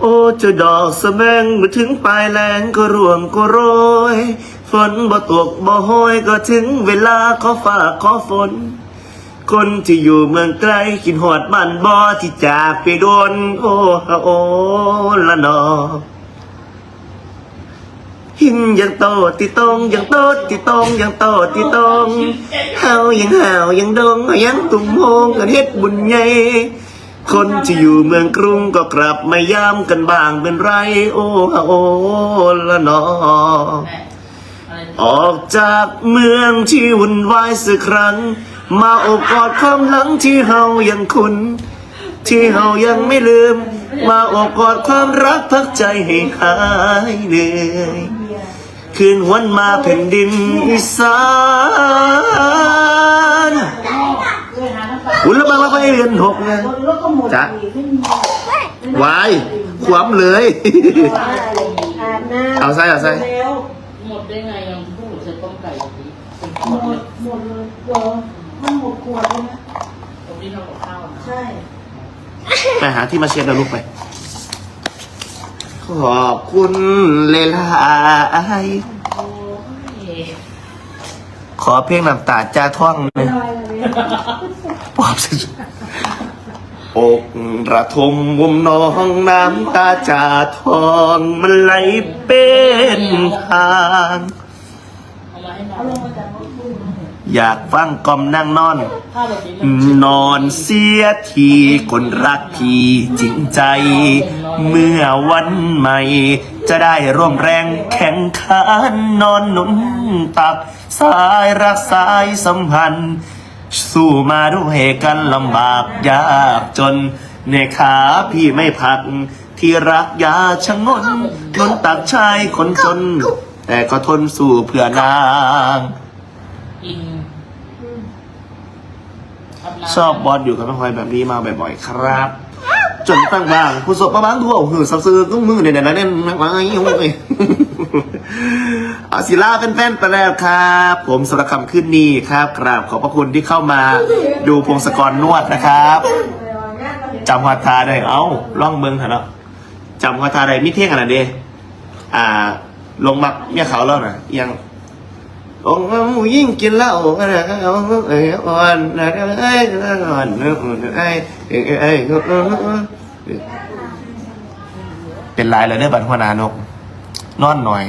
โอ้เจ้าดอกสะแมงมื่อถึงปลายแรงก็ร่วงก็โรย ฝนบ่ตกบ่โหอยก็ถึงเวลาขอฝากขอฝน คนที่อยู่เมืองไกลคิดหอดบ้านบ่ที่จากไปโดน โอ้ฮะโอละนอหินยังโตติตรงยังโตติตรงยังโตติตรงเฮายังห่าวยังดงยังตุ่มโฮงกันเฮ็ดบุญใหญ่ คนที่อยู่เมืองกรุงก็กลับมายามกันบ้างเป็นไร โอ้ฮะโอ้ละนอออกจากเมืองที่วุ่นวายสักครั้ง มาโอบกอดความหลังที่เฮายังคุ้นที่เฮายังไม่ลืม มาโอบกอดความรักพักใจให้หายเหนื่อย คืนวันมาแผ่นดินอีสานอุ่นละบังละ ไปเรือนหกนะจ๊ะวายขวามเลยอาบน้ำเอาใส่เอาใส่แล้วหมดได้ไงยังพวกหนูใช้ต้มไก่แบบนี้เป็นขหมวดดหมดเลยเหรอมันหมดขวดเลยนะตรงนี้ทำกับข้าวนะใช่ไปหาที่มาเช็ดแล้วลูกไป ขอบคุณเลยล่ะโอ้ยขอเพลงน้ำตาจ้าท่องเลยอะไรเลย ปอบสุดอกระทมวมน้องน้ำตาจ่าทองมันไหลเป็นทาง อยากฟังกล่อมนั่งนอน นอนเสียทีคนรักพี่จริงใจ เมื่อวันใหม่ จะได้ร่วมแรงแข่งขันนอนหนุนตัก สายรักสายสัมพันธ์ สู้มาด้วยกันลำบากยากจนในขาพี่ไม่พัก ที่รักยาชะงนนนตักชายคนจน แต่ก็ทนสู้เพื่อนางกินอาน้ำชอบบอลอยู่กับแม่พลอยแบบนี้มาบ่อยๆครับ จนตั้งบ้างผู้สบประบางทั่วหือซับซื้อต้องมือเนี่ยนะเนี่ยมาไอ้โอ้ยอาศิลาเป็นแฟนๆไปแล้วครับ ผมสำหรับคำขึ้นนี้ครับกราบขอบพระคุณที่เข้ามาดูพงศกรนวดนะครับจำหัวทาได้เอ้าล่องเมืองเถอะเนาะจำหัวทาได้มิเท่งขนาดเดอ่า ลงมักเมียเขาแล้วนะยัง โอ้ยิ่งกินเหล้านะเอ้ยอ่อนนะเอ้ยอ่อนเอ้ยเอ้ยเป็นไรเลยเนี่ยบัตรหัวนานกนอนหน่อย